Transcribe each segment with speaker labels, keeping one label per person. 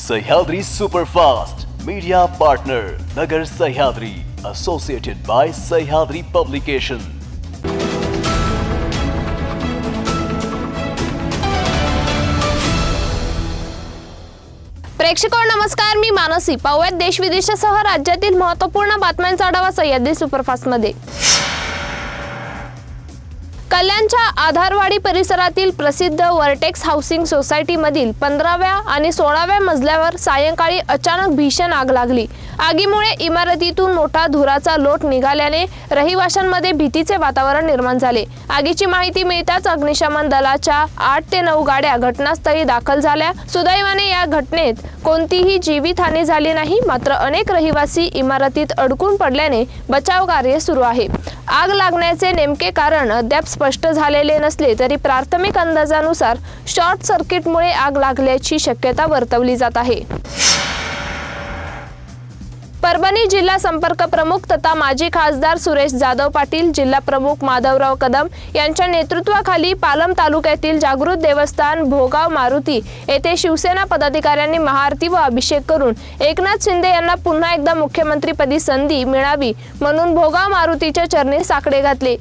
Speaker 1: Sahyadri superfast media partner Nagar Sahyadri associated by Sahyadri publication
Speaker 2: प्रेक्षक नमस्कार मी मानसी. पाहूयात देश विदेशासह राज्यातील महत्त्वपूर्ण बातम्यांचा आढावा सह्याद्री सुपरफास्टमध्ये कल्याणच्या आधारवाडी परिसरातील प्रसिद्ध वर्टेक्स हाऊसिंग सोसायटीमधील पंधराव्या आणि सोळाव्या मजल्यावर सायंकाळी अचानक भीषण आग लागली. आगीमुळे इमारतीतून मोठा धुराचा लोट निघाल्याने रहिवाशांमध्ये भीतीचे वातावरण निर्माण झाले. आगीची माहिती मिळताच अग्निशमन दलाच्या आठ ते नऊ गाड्या घटनास्थळी दाखल झाल्या. सुदैवाने या घटनेत कोणतीही जीवितहानी झाली नाही मात्र अनेक रहिवासी इमारतीत अडकून पडल्याने बचाव कार्य सुरू आहे. आग लागण्याचे नेमके कारण अद्याप स्पष्ट झालेले नसले तरी प्राथमिक अंदाजानुसार शॉर्ट सर्किटमुळे आग लागल्याची शक्यता वर्तवली जात आहे. परभणी जिल्हा संपर्क प्रमुख तथा माजी खासदार सुरेश जाधव पाटील जिल्हा प्रमुख माधवराव कदम यांच्या नेतृत्वाखाली पालम तालुक्यातील जागृत देवस्थान भोगाव मारुती येथे शिवसेना पदाधिकाऱ्यांनी महाआरती व अभिषेक करून एकनाथ शिंदे यांना पुन्हा एकदा मुख्यमंत्रीपदी संधी मिळावी म्हणून भोगाव मारुतीच्या चरणी साकडे घातले.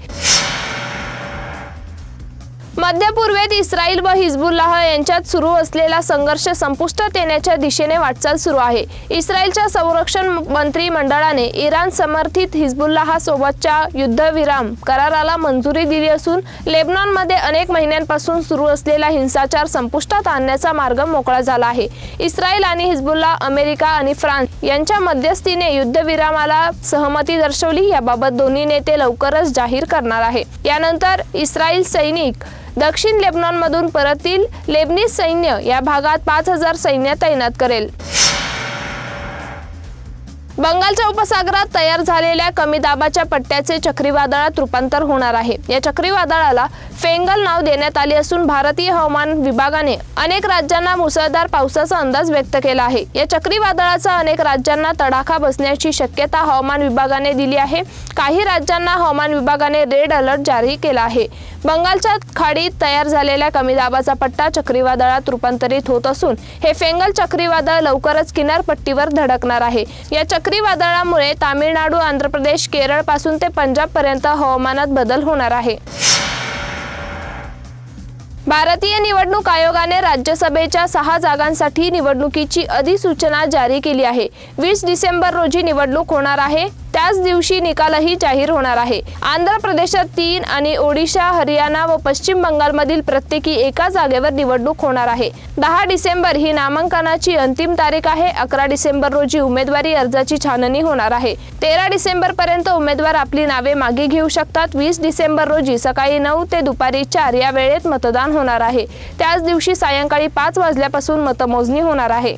Speaker 2: मध्यपूर्वेत इस्रायल व हिजबुल्लाह यांच्यात सुरू असलेला संघर्ष संपुष्टात येण्याच्या दिशेने वाटचाल सुरू आहे. इस्रायलच्या संरक्षण मंत्री मंडळाने इराण समर्थित हिजबुल्लाह सोबतच्या युद्धविराम कराराला मंजुरी दिली असून लेबनॉनमध्ये अनेक महिन्यांपासून सुरू असलेला हिंसाचार संपुष्टात आणण्याचा मार्ग मोकळा झाला आहे. इस्रायल आणि हिजबुल्ला अमेरिका आणि फ्रान्स यांच्या मध्यस्थीने युद्धविरामाला सहमती दर्शवली. याबाबत दोन्ही नेते लवकरच जाहीर करणार आहे. यानंतर इस्रायल सैनिक दक्षिण लेबनॉनमधून परतील लेबनीज सैन्य या भागात पाच हजार सैन्य तैनात करेल. बंगालच्या उपसागरात तयार झालेल्या कमी दाबाच्या पट्ट्याचे चक्रीवादळात रूपांतर होणार आहे. या चक्रीवादळाला फेंगल नाव देण्यात आले असून भारतीय हवामान विभागाने अनेक राज्यांना मुसळधार पावसाचा अंदाज व्यक्त केला आहे. या चक्रीवादळाचा अनेक राज्यांना तडाखा बसण्याची शक्यता हवामान विभागाने दिली आहे. काही राज्यांना हवामान विभागाने रेड अलर्ट जारी केला आहे. बंगालच्या खाडीत तयार झालेल्या कमी दाबाचा पट्टा चक्रीवादळात रूपांतरित होत असून हे फेंगल चक्रीवादळ लवकरच किनारपट्टीवर धडकणार आहे. या चक्रीवादळामुळे तामिळनाडू आंध्र प्रदेश केरळपासून ते पंजाब पर्यंत हवामानात बदल होणार आहे. भारतीय निवडणूक आयोगाने राज्यसभेच्या सहा जागांसाठी निवडणुकीची अधिसूचना जारी केली आहे. वीस डिसेंबर रोजी निवडणूक होणार आहे. त्याच दिवशी निकालही जाहीर होणार आहे. आंध्र प्रदेशात तीन आणि ओडिशा हरियाणा व पश्चिम बंगालमधील प्रत्येकी एका जागेवर निवडणूक होणार आहे. दहा डिसेंबर ही नामांकनाची अंतिम तारीख आहे. अकरा डिसेंबर रोजी उमेदवारी अर्जाची छाननी होणार आहे. तेरा डिसेंबर पर्यंत उमेदवार आपली नावे मागे घेऊ शकतात. वीस डिसेंबर रोजी सकाळी नऊ ते दुपारी चार या वेळेत मतदान होणार आहे. त्याच दिवशी सायंकाळी पाच वाजल्यापासून मतमोजणी होणार आहे.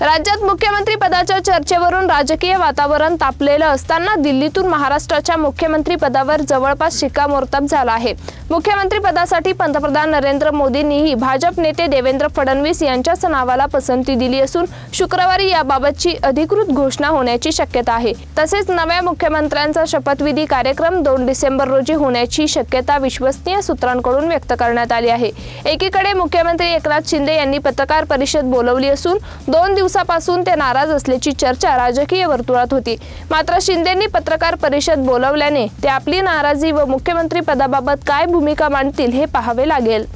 Speaker 2: राज्यात मुख्यमंत्री पदाच्या चर्चेवरून राजकीय वातावरण तापलेलं असताना दिल्लीतून महाराष्ट्राच्या मुख्यमंत्री पदावर जवळपास शिक्कामोर्तब झाला आहे. मुख्यमंत्री पदासाठी पंतप्रधान नरेंद्र मोदींनीही भाजप नेते देवेंद्र फडणवीस यांच्याच नावाला पसंती दिली असून शुक्रवारी याबाबतची अधिकृत घोषणा होण्याची शक्यता आहे. तसेच नव्या मुख्यमंत्र्यांचा शपथविधी कार्यक्रम दोन डिसेंबर रोजी होण्याची शक्यता विश्वसनीय सूत्रांकडून व्यक्त करण्यात आली आहे. एकीकडे मुख्यमंत्री एकनाथ शिंदे यांनी पत्रकार परिषद बोलवली असून दोन दिवसापासून ते नाराज असल्याची चर्चा राजकीय वर्तुळात होती. मात्र शिंदेंनी पत्रकार परिषद बोलवल्याने ते आपली नाराजी व मुख्यमंत्री पदाबाबत काय भूमिका मांडतील हे पाहावे लागेल.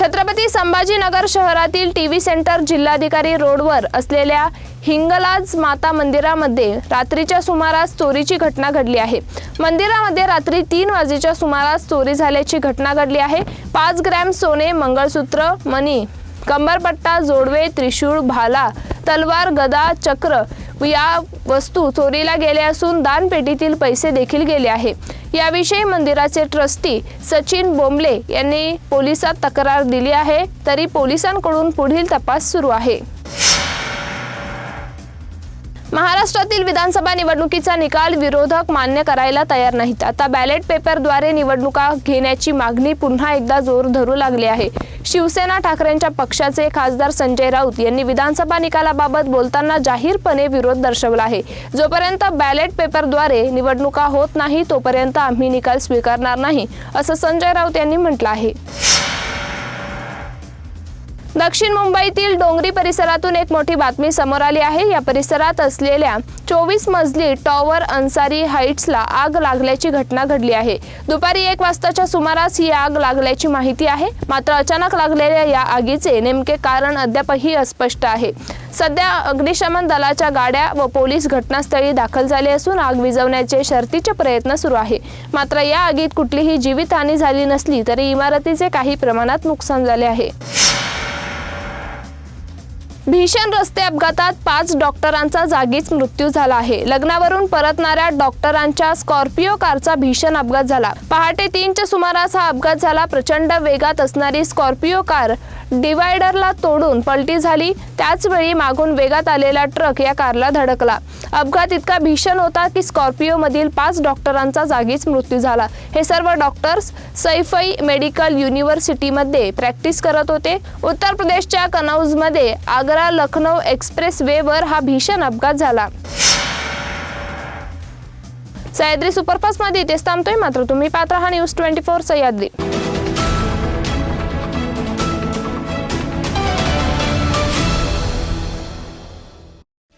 Speaker 2: छत्रपती संभाजीनगर शहरातील टी व्ही सेंटर जिल्हाधिकारी रोडवर असलेल्या हिंगलाज माता मंदिरामध्ये रात्रीच्या सुमारास चोरीची घटना घडली आहे. मंदिरामध्ये रात्री तीन वाजेच्या सुमारास चोरी झाल्याची घटना घडली आहे. पाच ग्रॅम सोने मंगळसूत्र मनी कंबरपट्टा जोडवे त्रिशूळ भाला तलवार गदा चक्र या वस्तू चोरीला गेल्या असून दानपेटीतील पैसे देखील गेले आहे. याविषयी मंदिराचे ट्रस्टी सचिन बोंबले यांनी पोलिसात तक्रार दिली आहे तरी पोलिसांकडून पुढील तपास सुरू आहे. महाराष्ट्रातील विधानसभा निवडणुकीचा निकाल विरोधक मान्य करायला तयार नाहीत. आता बॅलेट पेपरद्वारे निवडणुका घेण्याची मागणी पुन्हा एकदा जोर धरू लागली आहे. शिवसेना ठाकरेंच्या पक्षाचे खासदार संजय राऊत यांनी विधानसभा निकालाबाबत बोलताना जाहीरपणे विरोध दर्शवला आहे. जोपर्यंत बॅलेट पेपरद्वारे निवडणुका होत नाही तोपर्यंत आम्ही निकाल स्वीकारणार नाही असं संजय राऊत यांनी म्हटलं आहे. दक्षिण मुंबईतील डोंगरी परिसरातून एक मोठी बातमी समोर आली आहे. या परिसरात असलेल्या चोवीस मजली टॉवर अन्सारी हाईट्सला आग लागल्याची घटना घडली आहे. दुपारी एक वाजताच्या सुमारास ही आग लागल्याची माहिती आहे. मात्र अचानक लागलेल्या या आगीचे नेमके कारण अद्यापही अस्पष्ट आहे. सध्या अग्निशमन दलाच्या गाड्या व पोलीस घटनास्थळी दाखल झाले असून आग विझवण्याचे शर्तीचे प्रयत्न सुरू आहे. मात्र या आगीत कुठलीही जीवितहानी झाली नसली तरी इमारतीचे काही प्रमाणात नुकसान झाले आहे. भीषण रस्ते अपघातात पाच डॉक्टरांचा जागीच मृत्यू झाला आहे. लग्नावरून परतणाऱ्या डॉक्टरांच्या स्कॉर्पिओ कारचा भीषण अपघात झाला. पहाटे तीनच्या सुमारास हा अपघात झाला. प्रचंड वेगात असणारी स्कॉर्पिओ कार डिवायडरला तोडून पलटी झाली. त्याचवेळी मागून वेगात आलेला ट्रक या कारला धडकला. अपघात इतका भीषण होता की स्कॉर्पिओ मधील पाच डॉक्टरांचा जागीच मृत्यू झाला. हे सर्व डॉक्टर्स सैफई मेडिकल युनिव्हर्सिटीमध्ये प्रॅक्टिस करत होते. उत्तर प्रदेशच्या कनौजमध्ये आग आग्रा लखनौ एक्सप्रेस वेवर हा भीषण अपघात झाला. सह्याद्री सुपरफास्टमध्ये इथेच थांबतोय. मात्र तुम्ही पात्र हा न्यूज ट्वेंटी फोर सह्याद्री.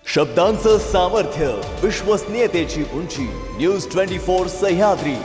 Speaker 1: शब्दांचं सामर्थ्य विश्वसनीयतेची उंची न्यूज ट्वेंटी फोर सह्याद्री.